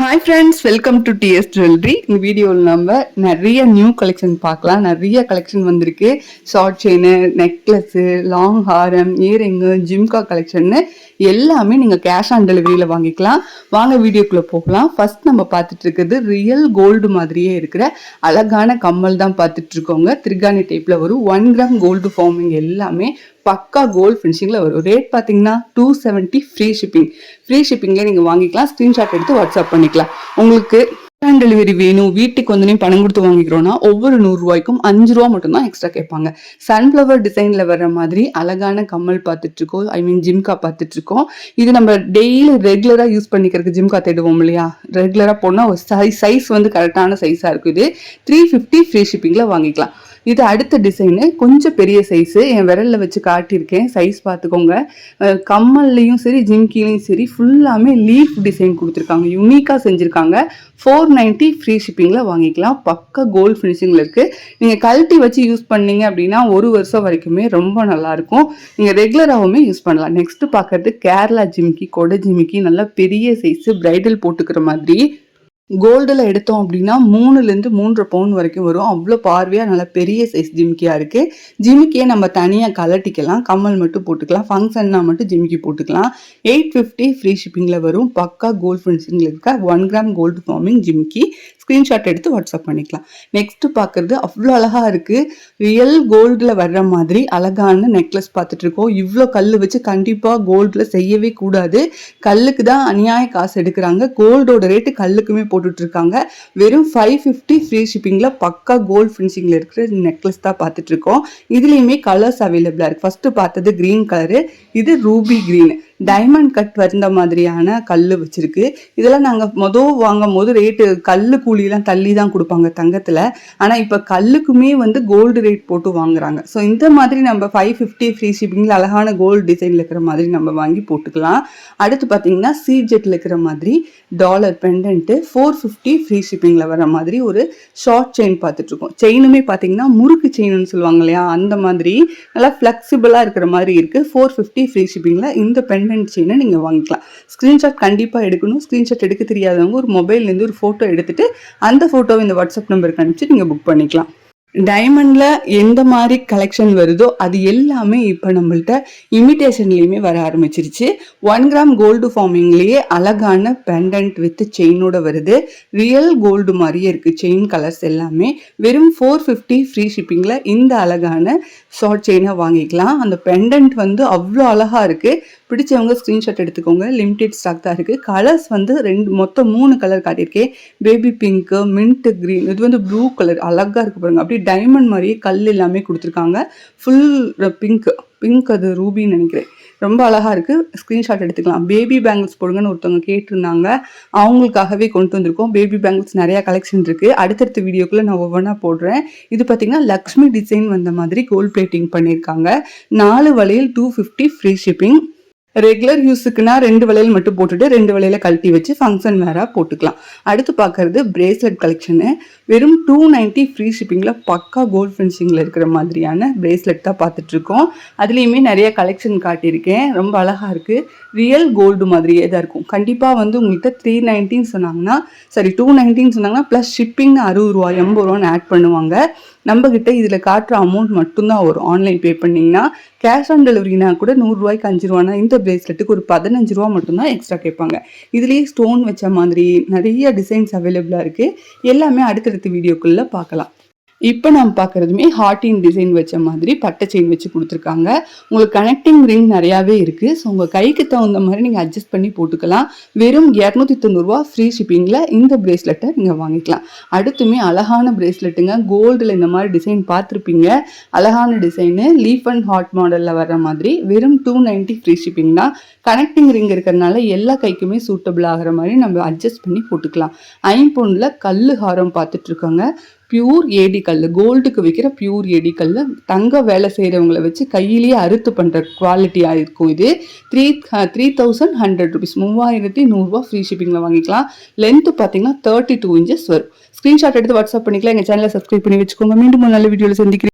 Hi friends welcome to DS jewellery இந்த வீடியோவில் நம்ம நிறைய நியூ கலெக்ஷன் பார்க்கலாம். நிறைய கலெக்ஷன் வந்திருக்கு. ஷார்ட் செயின் நெக்லஸ்ஸு லாங் ஹாரம் இயரிங்கு ஜிம்கா கலெக்ஷன்னு எல்லாமே நீங்கள் கேஷ் ஆன் டெலிவரியில் வாங்கிக்கலாம். வாங்க வீடியோக்குள்ளே போகலாம். ஃபர்ஸ்ட் நம்ம பார்த்துட்டு இருக்கிறது ரியல் கோல்டு மாதிரியே இருக்கிற அழகான கம்மல் தான் பார்த்துட்ருக்கோங்க திருகாணி டைப்பில் வரும் ஒன் கிராம் கோல்டு ஃபார்மிங் எல்லாமே பக்கா கோல்ட் ஃபினிஷிங்கில் வரும். ரேட் பார்த்தீங்கன்னா two seventy free shipping free ஷிப்பிங்லேயே நீங்கள் வாங்கிக்கலாம். ஸ்க்ரீன்ஷாட் எடுத்து வாட்ஸ்அப் பண்ணிக்கலாம். உங்களுக்கு ஆன் டெலிவரி வேணும் வீட்டுக்கு வந்து பணம் கொடுத்து வாங்கிக்கிறோம்னா ஒவ்வொரு நூறுரூவாய்க்கும் அஞ்சு ரூபா மட்டும்தான் எக்ஸ்ட்ரா கேட்பாங்க. சன்ஃப்ளவர் டிசைனில் வர்ற மாதிரி அழகான கம்மல் பார்த்துட்ருக்கோம். ஐ மீன் ஜிம்கா பார்த்துட்ருக்கோம். இது நம்ம டெய்லி ரெகுலராக யூஸ் பண்ணிக்கிறதுக்கு ஜிம்கா தேடுவோம் இல்லையா? ரெகுலராக போனால் ஒரு சைஸ் சைஸ் வந்து கரெக்டான சைஸாக இருக்குது த்ரீ ஃபிஃப்டி ஃப்ரீ ஷிப்பிங்கில் வாங்கிக்கலாம். இது அடுத்த டிசைனு கொஞ்சம் பெரிய சைஸு என் விரலில் வச்சு காட்டியிருக்கேன். சைஸ் பார்த்துக்கோங்க. கம்மல்லையும் சரி ஜிம்கிலையும் சரி ஃபுல்லாமே லீஃப் டிசைன் கொடுத்துருக்காங்க. யூனிக்காக செஞ்சுருக்காங்க. ஃபோர் நைன்ட்டி ஃப்ரீ ஷிப்பிங்கில் வாங்கிக்கலாம். பக்க கோல்டு ஃபினிஷிங்கில் இருக்குது நீங்கள் கழட்டி வச்சு யூஸ் பண்ணீங்க அப்படின்னா ஒரு வருஷம் வரைக்குமே ரொம்ப நல்லாயிருக்கும். நீங்கள் ரெகுலராகவுமே யூஸ் பண்ணலாம். நெக்ஸ்ட்டு பார்க்குறது கேரளா ஜிமிக்கி கொடை ஜிமிக்கி நல்லா பெரிய சைஸு பிரைடல் போட்டுக்கிற மாதிரி கோல்டில் எடுத்தோம் அப்படின்னா மூணுலேருந்து மூன்றரை பவுன் வரைக்கும் வரும். அவ்வளோ பார்வையாக நல்ல பெரிய சைஸ் ஜிமிக்கியாக இருக்குது ஜிமிக்கியை நம்ம தனியாக கலட்டிக்கலாம் கம்மல் மட்டும் போட்டுக்கலாம். ஃபங்க்ஷன்னா மட்டும் ஜிமிக்கி போட்டுக்கலாம். எயிட் ஃபிஃப்டி ஃப்ரீ ஷிப்பிங்கில் வரும். பக்கா கோல்ட் ஃபினிஷிங்கில் இருக்க? ஒன் கிராம் கோல்டு ஃபார்மிங் ஜிமிக்கி. ஸ்க்ரீன்ஷாட் எடுத்து வாட்ஸ்அப் பண்ணிக்கலாம். நெக்ஸ்ட் பார்க்குறது அவ்வளோ அழகாக இருக்குது ரியல் கோல்டில் வர்ற மாதிரி அழகான நெக்லஸ் பார்த்துட்ருக்கோம் இவ்வளோ கல் வச்சு கண்டிப்பாக கோல்டில் செய்யவே கூடாது. கல்லுக்கு தான் அநியாய காசு எடுக்கிறாங்க. கோல்டோட ரேட்டு கல்லுக்குமே போட்டு இருக்காங்க வெறும் ஃபைவ் ஃபிஃப்டி ஃப்ரீ ஷிப்பிங்கில் பக்கா கோல்ட் ஃபினிஷிங்கில் இருக்கிற நெக்லஸ் தான் பார்த்துட்ருக்கோம். இதுலேயுமே கலர்ஸ் அவைலபிளாக இருக்குது ஃபஸ்ட்டு பார்த்தது க்ரீன் கலரு இது ரூபி க்ரீன் டைமண்ட் கட் வந்த மாதிரியான கல் வச்சிருக்கு. இதெல்லாம் நாங்கள் மொதல் வாங்கும் போது ரேட்டு கல் கூலிலாம் தள்ளி தான் கொடுப்பாங்க தங்கத்தில். ஆனால் இப்போ கல்லுக்குமே வந்து கோல்டு ரேட் போட்டு வாங்குறாங்க. ஸோ இந்த மாதிரி நம்ம ஃபைவ் ஃபிஃப்டி ஃப்ரீ ஷிப்பிங்கில் அழகான கோல்டு டிசைனில் இருக்கிற மாதிரி நம்ம வாங்கி போட்டுக்கலாம். அடுத்து பார்த்தீங்கன்னா சீஜெட்டில் இருக்கிற மாதிரி dollar pendant four fifty free ஷிப்பிங்கில் வர மாதிரி ஒரு ஷார்ட் செயின் பார்த்துட்ருக்கோம். செயினுமே பார்த்தீங்கன்னா முறுக்கு செயின்னு சொல்லுவாங்க இல்லையா? அந்த மாதிரி நல்லா ஃப்ளெக்சிபிளாக இருக்கிற மாதிரி இருக்குது ஃபோர் ஃபிஃப்டி ஃப்ரீ ஷிப்பிங்கில் இந்த பெண்ட் செயினை நீங்கள் வாங்கிக்கலாம். ஸ்க்ரீன்ஷாட் கண்டிப்பாக எடுக்கணும். ஸ்க்ரீன்ஷாட் எடுக்க தெரியாதவங்க ஒரு மொபைல்லேருந்து ஒரு ஃபோட்டோ எடுத்துட்டு அந்த ஃபோட்டோவை இந்த வாட்ஸ்அப் நம்பருக்கு அனுப்பிச்சு நீங்கள் புக் பண்ணிக்கலாம். டைமண்டில் எந்த மாதிரி கலெக்ஷன் வருதோ அது எல்லாமே இப்போ நம்மள்ட்ட இமிட்டேஷன்லேயுமே வர ஆரம்பிச்சிருச்சு. ஒன் கிராம் கோல்டு ஃபார்மிங்லேயே அழகான பெண்டன்ட் வித் செயினோட வருது. ரியல் கோல்டு மாதிரியே இருக்குது செயின் கலர்ஸ் எல்லாமே. வெறும் ஃபோர் ஃபிஃப்டி ஃப்ரீ ஷிப்பிங்கில் இந்த அழகான ஷார்ட் செயினை வாங்கிக்கலாம். அந்த பெண்டன்ட் வந்து அவ்வளோ அழகாக இருக்குது பிடிச்சவங்க ஸ்க்ரீன்ஷாட் எடுத்துக்கோங்க. லிமிடெட் ஸ்டாக் தான் இருக்குது கலர்ஸ் வந்து ரெண்டு மொத்தம் மூணு கலர் காட்டியிருக்கேன். பேபி பிங்க்கு மின்ட் க்ரீன் இது வந்து ப்ளூ கலர் அழகாக இருக்குது பாருங்க. அப்படியே டைமண்ட் மாதிரியே கல் எல்லாமே கொடுத்துருக்காங்க. ஃபுல் பிங்க் பிங்க் அது ரூபின்னு நினைக்கிறேன். ரொம்ப அழகாக இருக்குது ஸ்க்ரீன்ஷாட் எடுத்துக்கலாம். பேபி பேங்கிள்ஸ் போடுங்கன்னு ஒருத்தவங்க கேட்டிருந்தாங்க. அவங்களுக்காகவே கொண்டு வந்திருக்கோம். பேபி பேங்கிள்ஸ் நிறையா கலெக்ஷன் இருக்குது அடுத்தடுத்த வீடியோக்குள்ளே நான் ஒவ்வொன்றா போடுறேன். இது பார்த்திங்கன்னா லக்ஷ்மி டிசைன் வந்த மாதிரி கோல்ட் பிளேட்டிங் பண்ணியிருக்காங்க நாலு வளையல் two fifty free shipping regular யூஸுக்குனா ரெண்டு வளையல் மட்டும் போட்டுட்டு ரெண்டு வளையல கழட்டி வச்சு ஃபங்க்ஷன் வேற போட்டுக்கலாம் அடுத்து பார்க்கறது பிரேஸ்லெட் கலெக்ஷனு வெறும் டூ நைன்ட்டி ஃப்ரீ ஷிப்பிங்கில் பக்கா கோல்ட் ஃபினிஷிங்கில் இருக்கிற மாதிரியான பிரேஸ்லெட் தான் பார்த்துட்ருக்கோம் அதுலேயுமே நிறைய கலெக்ஷன் காட்டியிருக்கேன் ரொம்ப அழகாக இருக்குது ரியல் கோல்டு மாதிரியே தான் இருக்கும் கண்டிப்பாக வந்து உங்கள்கிட்ட த்ரீ நைன்ட்டின்னு சொன்னாங்கன்னா சாரி டூ நைன்ட்டின்னு சொன்னாங்கன்னா ப்ளஸ் ஷிப்பிங்னு அறுபது ரூபா எண்பது ரூபான்னு ஆட் பண்ணுவாங்க நம்மக்கிட்ட இதில் காட்டுற அமௌண்ட் மட்டும்தான் வரும் ஆன்லைன் பே பண்ணிங்கன்னா கேஷ் ஆன் டெலிவரினா கூட நூறுரூவாய்க்கு அஞ்சு ரூபானா இந்த பிரேஸ்லெட்டுக்கு ஒரு பதினஞ்சு ரூபா மட்டும்தான் எக்ஸ்ட்ரா கேட்பாங்க. இதுலேயே ஸ்டோன் வச்ச மாதிரி நிறைய டிசைன்ஸ் அவைலபிளாக இருக்குது எல்லாமே அடுத்தடுத்த வீடியோக்குள்ளே பார்க்கலாம். இப்போ நம்ம பார்க்குறதுமே ஹார்டின் டிசைன் வச்ச மாதிரி பட்டை செயின் வச்சு கொடுத்துருக்காங்க. உங்களுக்கு கனெக்டிங் ரிங் நிறையாவே இருக்குது ஸோ உங்கள் கைக்கு தகுந்த மாதிரி நீங்கள் அட்ஜஸ்ட் பண்ணி போட்டுக்கலாம். வெறும் இரநூத்தி தொண்ணூறுரூவா ஃப்ரீ ஷிப்பிங்கில் இந்த பிரேஸ்லெட்டை நீங்கள் வாங்கிக்கலாம். அடுத்துமே அழகான பிரேஸ்லெட்டுங்க கோல்டில் இந்த மாதிரி டிசைன் பார்த்துருப்பீங்க. அழகான டிசைனு லீஃப் அண்ட் ஹாட் மாடலில் வர்ற மாதிரி. வெறும் டூ நைன்ட்டி ஃப்ரீ ஷிப்பிங் தான். கனெக்டிங் ரிங் இருக்கிறதுனால எல்லா கைக்குமே சூட்டபிள் ஆகிற மாதிரி நம்ம அட்ஜஸ்ட் பண்ணி போட்டுக்கலாம். ஐம்பொன்னில் கல் ஹாரம் பார்த்துட்ருக்கோங்க பியூர் ஏடிக்கல் கோல்டுக்கு விற்கிற பியூர் ஏடிக்கல் தங்க வேலை செய்கிறவங்கள வச்சு கையிலேயே அறுத்து பண்ணுற குவாலிட்டியாக இருக்கும் இது. Three three thousand hundred rupees மூவாயிரத்தி நூறுரூவா ஃப்ரீ ஷிப்பிங்கில் வாங்கிக்கலாம். லென்த்து பார்த்தீங்கன்னா தேர்ட்டி டூ இன்ச்சஸ் வரும். ஸ்க்ரீன்ஷாட் எடுத்து வாட்ஸ்அப் பண்ணிக்கலாம். எங்கள் சேனலை சப்ஸ்கிரைப் பண்ணி வச்சுக்கோங்க. மீண்டும் ஒரு நல்ல வீடியோவில் சந்திக்கிறேன்.